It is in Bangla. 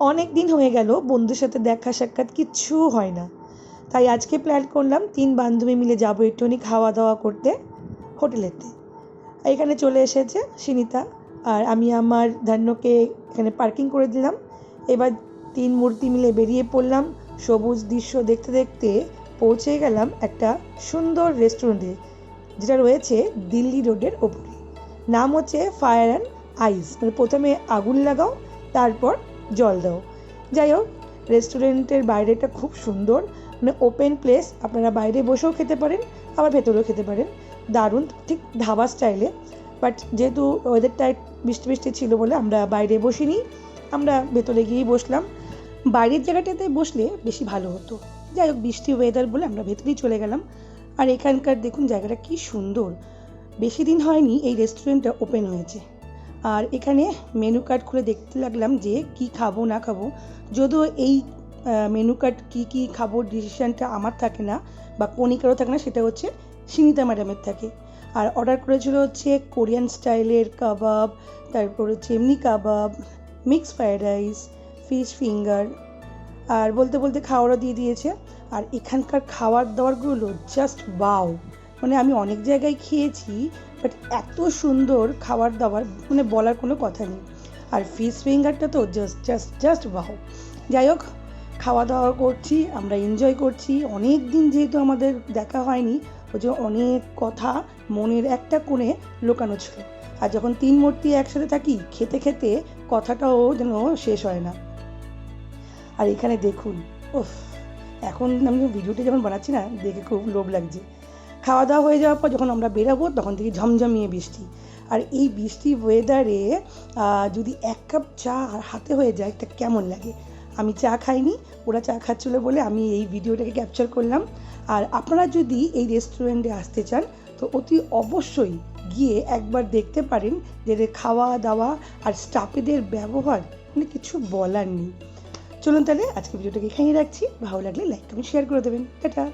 অনেক দিন হয়ে গেল, বন্ধুর সাথে দেখা সাক্ষাৎ কিচ্ছু হয় না। তাই আজকে প্ল্যান করলাম তিন বান্ধবী মিলে যাব একটুখানি খাওয়া দাওয়া করতে হোটেলেতে। এখানে চলে এসেছে সিনিতা আর আমি আমার ধান্যকে এখানে পার্কিং করে দিলাম। এবার তিন মূর্তি মিলে বেরিয়ে পড়লাম। সবুজ দৃশ্য দেখতে দেখতে পৌঁছে গেলাম একটা সুন্দর রেস্টুরেন্টে যেটা রয়েছে দিল্লি রোডের ওপরে। নাম হচ্ছে ফায়ার অ্যান্ড আইস মানে প্রথমে আগুন লাগাও, তারপর জল দাও। যাই হোক, রেস্টুরেন্টের বাইরেটা খুব সুন্দর। মানে ওপেন প্লেস আপনারা বাইরে বসেও খেতে পারেন, আবার ভেতরেও খেতে পারেন। দারুণ, ঠিক ধাবা স্টাইলে বাট যেহেতু ওয়েদারটা বৃষ্টি বৃষ্টি ছিল বলে আমরা বাইরে বসিনি, আমরা ভেতরে গিয়েই বসলাম। বাইরের জায়গাটাতে বসলে বেশি ভালো হতো। যাই হোক, বৃষ্টি ওয়েদার বলে আমরা ভেতরেই চলে গেলাম। আর এখানকার দেখুন জায়গাটা কি সুন্দর। বেশি দিন হয়নি এই রেস্টুরেন্টটা ওপেন হয়েছে। আর এখানে মেনু কার্ড খুলে দেখতে লাগলাম যে কি খাব, না খাব। যদিও এই মেনু কার্ড কী কী খাব ডিসিশানটা আমার থাকে না বা কণিকারও থাকে না, সেটা হচ্ছে সিনিতা ম্যাডামের থাকে। আর অর্ডার করেছিল হচ্ছে কোরিয়ান স্টাইলের কাবাব, তারপর হচ্ছে এমনি কাবাব mix fried rice fish finger আর বলতে বলতে খাওয়ারও দিয়ে দিয়েছে। আর এখানকার খাবার দাবারগুলো জাস্ট বাও মানে আমি অনেক জায়গায় খেয়েছি বাট এত সুন্দর খাবার দাবার মানে বলার কোনো কথা নেই। আর ফিশ ফিঙ্গারটা তো জাস্ট জাস্ট জাস্ট বাহ যাই হোক, খাওয়া দাওয়া করছি, আমরা এনজয় করছি। অনেক দিন যেহেতু আমাদের দেখা হয়নি ওই জন্য অনেক কথা মনের একটা কোণে লুকানো ছিল। আর যখন তিন মূর্তি একসাথে থাকি, খেতে খেতে কথাটাও যেন শেষ হয় না। আর এখানে দেখুন ওফ এখন আমি ভিডিওটা যখন বানাচ্ছি না, দেখে খুব লোভ লাগছে। খাওয়া দাওয়া হয়ে যাওয়ার পর যখন আমরা বেরাবো, তখন থেকে ঝমঝমিয়ে বৃষ্টি। আর এই বৃষ্টি ওয়েদারে যদি এক কাপ চা আর হাতে হয়ে যায়, তা কেমন লাগে? আমি চা খাইনি, ওরা চা খাচ্ছিল বলে আমি এই ভিডিওটাকে ক্যাপচার করলাম। আর আপনারা যদি এই রেস্টুরেন্টে আসতে চান, তো অতি অবশ্যই গিয়ে একবার দেখতে পারেন যে খাওয়া দাওয়া আর স্টাফেদের ব্যবহার মানে কিছু বলার নেই। চলুন তাহলে আজকে ভিডিওটাকে এখানেই রাখছি। ভালো লাগলে লাইক কমেন্ট শেয়ার করে দেবেন। টাটা!